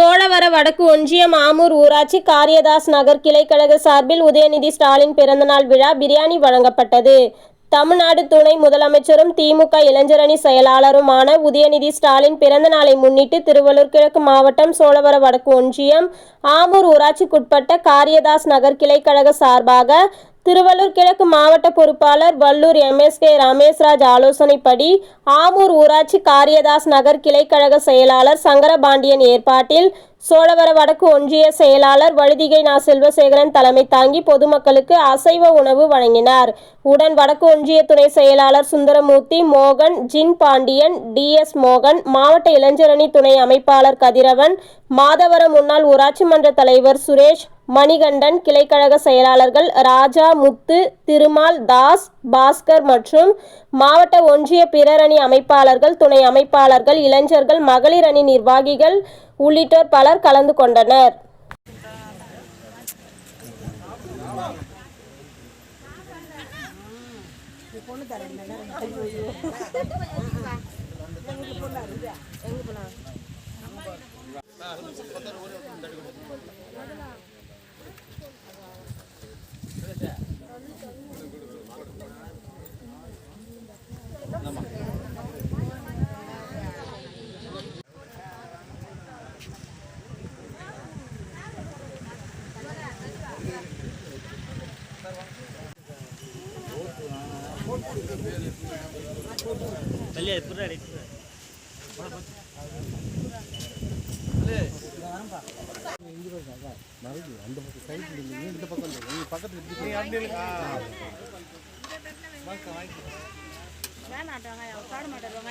சோழவர வடக்கு ஒன்றியம் ஆமூர் ஊராட்சி காரியதாஸ் நகர் கிளைக்கழக சார்பில் உதயநிதி ஸ்டாலின் பிறந்தநாள் விழா பிரியாணி வழங்கப்பட்டது. தமிழ்நாடு துணை முதலமைச்சரும் திமுக இளைஞரணி செயலாளருமான உதயநிதி ஸ்டாலின் பிறந்த நாளை முன்னிட்டு திருவள்ளூர் கிழக்கு மாவட்டம் சோழவர வடக்கு ஒன்றியம் ஆமூர் ஊராட்சிக்குட்பட்ட காரியதாஸ் நகர் கிளைக்கழக சார்பாக திருவள்ளூர் கிழக்கு மாவட்ட பொறுப்பாளர் வல்லூர் எம்எஸ்கே ரமேஷ்ராஜ் ஆலோசனைப்படி ஆமூர் ஊராட்சி காரியதாஸ் நகர் கிளைக்கழக செயலாளர் சங்கரபாண்டியன் ஏற்பாட்டில் சோழவர வடக்கு ஒன்றிய செயலாளர் வழுதிகை நா செல்வசேகரன் தலைமை தாங்கி பொதுமக்களுக்கு அசைவ உணவு வழங்கினார். உடன் வடக்கு ஒன்றிய துணை செயலாளர் சுந்தரமூர்த்தி மோகன் ஜின் பாண்டியன் டிஎஸ் மோகன் மாவட்ட இளைஞரணி துணை அமைப்பாளர் கதிரவன் மாதவரம் முன்னாள் ஊராட்சி மன்ற தலைவர் சுரேஷ் மணிகண்டன் கிளைக்கழக செயலாளர்கள் ராஜா முத்து திருமால் தாஸ் பாஸ்கர் மற்றும் மாவட்ட ஒன்றிய பிறரணி அமைப்பாளர்கள் துணை அமைப்பாளர்கள் இளைஞர்கள் மகளிர் அணி நிர்வாகிகள் உள்ளிட்டோர் பலர் கலந்து கொண்டனர். தள்ளி அது புறா அடி வேணாட்டாங்க சாட மாட்டாங்க